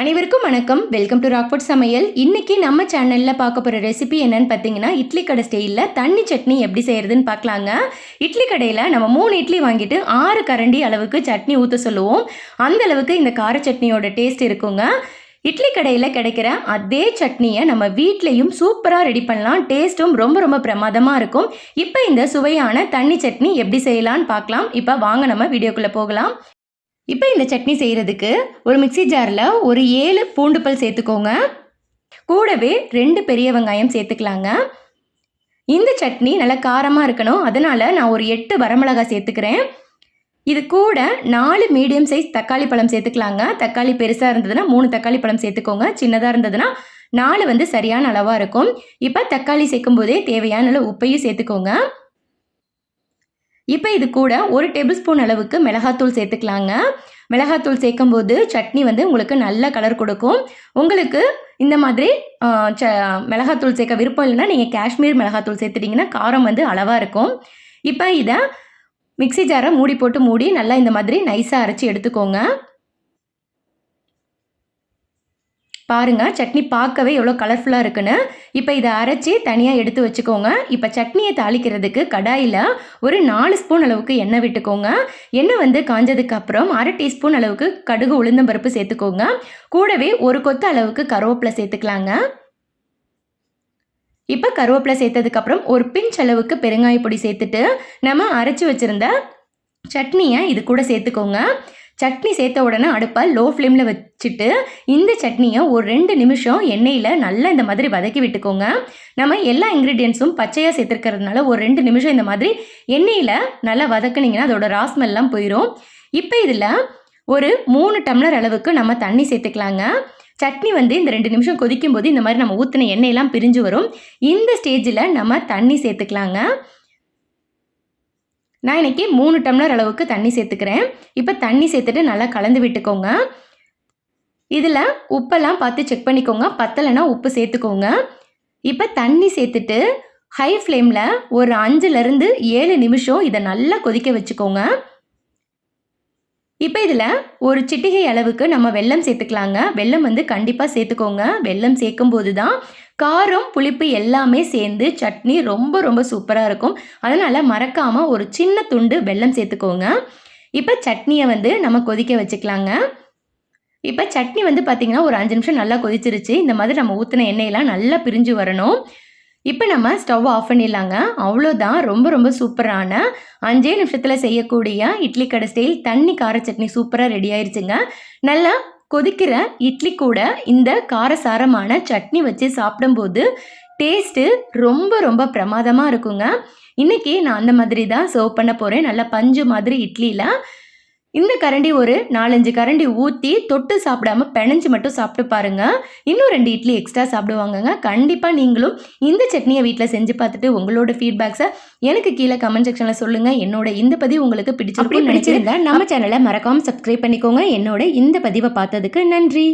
அனைவருக்கும் வணக்கம். Welcome to Rockfort சமையல் இன்றைக்கி நம்ம சேனலில் பார்க்க போகிற ரெசிபி என்னன்னு பார்த்தீங்கன்னா இட்லி கடை ஸ்டைலில் தண்ணி சட்னி எப்படி செய்கிறதுன்னு பார்க்கலாங்க. இட்லி கடையில் நம்ம மூணு இட்லி வாங்கிட்டு ஆறு கரண்டி அளவுக்கு சட்னி ஊற்ற சொல்லுவோம். அந்த அளவுக்கு இந்த கார சட்னியோட டேஸ்ட் இருக்குங்க. இட்லி கடையில் கிடைக்கிற அதே சட்னியை நம்ம வீட்லேயும் சூப்பராக ரெடி பண்ணலாம். டேஸ்ட்டும் ரொம்ப ரொம்ப பிரமாதமாக இருக்கும். இப்போ இந்த சுவையான தண்ணி சட்னி எப்படி செய்யலான்னு பார்க்கலாம். இப்போ வாங்க நம்ம வீடியோக்குள்ளே போகலாம். இப்போ இந்த சட்னி செய்கிறதுக்கு ஒரு மிக்ஸி ஜாரில் ஒரு ஏழு பூண்டு பல் சேர்த்துக்கோங்க. கூடவே ரெண்டு பெரிய வெங்காயம் சேர்த்துக்கலாங்க. இந்த சட்னி நல்லா காரமாக இருக்கணும். அதனால் நான் ஒரு எட்டு வரமிளகாய் சேர்த்துக்கிறேன். இது கூட நாலு மீடியம் சைஸ் தக்காளி பழம் சேர்த்துக்கலாங்க. தக்காளி பெருசாக இருந்ததுன்னா மூணு தக்காளி பழம் சேர்த்துக்கோங்க. சின்னதாக இருந்ததுன்னா நாலு வந்து சரியான அளவாக இருக்கும். இப்போ தக்காளி சேர்க்கும் போதே தேவையான அளவு உப்பையும் சேர்த்துக்கோங்க. இப்போ இது கூட ஒரு டேபிள் ஸ்பூன் அளவுக்கு மிளகாத்தூள் சேர்த்துக்கலாங்க. மிளகாத்தூள் சேர்க்கும் போது சட்னி வந்து உங்களுக்கு நல்ல கலர் கொடுக்கும். உங்களுக்கு இந்த மாதிரி ச மிளகாத்தூள் சேர்க்க விருப்பம் இல்லைன்னா நீங்கள் காஷ்மீர் மிளகாத்தூள் சேர்த்துட்டிங்கன்னா காரம் வந்து அளவாக இருக்கும். இப்போ இதை மிக்ஸி ஜாரை மூடி போட்டு மூடி நல்லா இந்த மாதிரி நைஸாக அரைச்சி எடுத்துக்கோங்க. பாருங்கள் சட்னி பார்க்கவே எவ்வளோ கலர்ஃபுல்லாக இருக்குன்னு. இப்போ இதை அரைச்சி தனியாக எடுத்து வச்சுக்கோங்க. இப்போ சட்னியை தாளிக்கிறதுக்கு கடாயில் ஒரு நாலு ஸ்பூன் அளவுக்கு எண்ணெய் விட்டுக்கோங்க. எண்ணெய் வந்து காஞ்சதுக்கு அப்புறம் அரை டீஸ்பூன் அளவுக்கு கடுகு உளுந்தம்பருப்பு சேர்த்துக்கோங்க. கூடவே ஒரு கொத்து அளவுக்கு கருவேப்பிலை சேர்த்துக்கலாங்க. இப்போ கருவேப்பிலை சேர்த்ததுக்கப்புறம் ஒரு பிஞ்ச் அளவுக்கு பெருங்காய பொடி சேர்த்துட்டு நம்ம அரைச்சி வச்சுருந்த சட்னியை இது கூட சேர்த்துக்கோங்க. சட்னி சேர்த்த உடனே அடுப்பை லோ ஃப்ளேமில் வச்சுட்டு இந்த சட்னியை ஒரு ரெண்டு நிமிஷம் எண்ணெயில் நல்லா இந்த மாதிரி வதக்கி விட்டுக்கோங்க. நம்ம எல்லா இன்க்ரீடியன்ஸும் பச்சையாக சேர்த்துருக்கிறதுனால ஒரு ரெண்டு நிமிஷம் இந்த மாதிரி எண்ணெயில் நல்லா வதக்குனிங்கன்னா அதோட ராஸ்மெல்லாம் போயிடும் இப்போ இதில் ஒரு மூணு டம்ளர் அளவுக்கு நம்ம தண்ணி சேர்த்துக்கலாங்க. சட்னி வந்து இந்த ரெண்டு நிமிஷம் கொதிக்கும் போது இந்த மாதிரி நம்ம ஊற்றின எண்ணெயெல்லாம் பிரிஞ்சு வரும். இந்த ஸ்டேஜில் நம்ம தண்ணி சேர்த்துக்கலாங்க. நான் இன்னைக்கு மூணு டம்ளர் அளவுக்கு தண்ணி சேர்த்துக்கிறேன். இப்போ தண்ணி சேர்த்துட்டு நல்லா கலந்து விட்டுக்கோங்க. இதில் உப்பெல்லாம் பார்த்து செக் பண்ணிக்கோங்க. பத்தலைன்னா உப்பு சேர்த்துக்கோங்க. இப்போ தண்ணி சேர்த்துட்டு ஹை ஃப்ளேமில் ஒரு அஞ்சுலேருந்து ஏழு நிமிஷம் இதை நல்லா கொதிக்க வச்சுக்கோங்க. இப்போ இதில் ஒரு சிட்டிகை அளவுக்கு நம்ம வெல்லம் சேர்த்துக்கலாங்க. வெல்லம் வந்து கண்டிப்பாக சேர்த்துக்கோங்க. வெல்லம் சேர்க்கும்போது தான் காரம் புளிப்பு எல்லாமே சேர்ந்து சட்னி ரொம்ப ரொம்ப சூப்பராக இருக்கும். அதனால் மறக்காமல் ஒரு சின்ன துண்டு வெல்லம் சேர்த்துக்கோங்க. இப்போ சட்னியை வந்து நம்ம கொதிக்க வச்சுக்கலாங்க. இப்போ சட்னி வந்து பார்த்திங்கன்னா ஒரு அஞ்சு நிமிஷம் நல்லா கொதிச்சிருச்சு. இந்த மாதிரி நம்ம ஊற்றின எண்ணெயெல்லாம் நல்லா பிரிஞ்சு வரணும். இப்போ நம்ம ஸ்டவ் ஆஃப் பண்ணிடலாங்க. அவ்வளோதான் ரொம்ப ரொம்ப சூப்பரான அஞ்சே நிமிஷத்தில் செய்யக்கூடிய இட்லி கடை ஸ்டைல் தண்ணி கார சட்னி சூப்பராக ரெடி ஆயிடுச்சுங்க நல்லா கொதிக்கிற இட்லி கூட இந்த காரசாரமான சட்னி வச்சு சாப்பிடும்போது டேஸ்ட்டு ரொம்ப ரொம்ப பிரமாதமாக இருக்குங்க. இன்றைக்கி நான் அந்த மாதிரி தான் சர்வ் பண்ண போகிறேன் நல்லா பஞ்சு மாதிரி இட்லியில் இந்த கரண்டி ஒரு நாலஞ்சு கரண்டி ஊற்றி தொட்டு சாப்பிடாம பிணைஞ்சு மட்டும் சாப்பிட்டு பாருங்க. இன்னும் ரெண்டு இட்லி எக்ஸ்ட்ரா சாப்பிடுவாங்கங்க. கண்டிப்பாக நீங்களும் இந்த சட்னியை வீட்டில் செஞ்சு பார்த்துட்டு உங்களோட ஃபீட்பேக்ஸை எனக்கு கீழே கமெண்ட் செக்ஷனில் சொல்லுங்கள் என்னோட இந்த பதிவு உங்களுக்கு பிடிச்சிருக்கும் பிடிச்சிருந்தா நம்ம சேனலை மறக்காமல் சப்ஸ்கிரைப் பண்ணிக்கோங்க. என்னோட இந்த பதிவை பார்த்ததுக்கு நன்றி.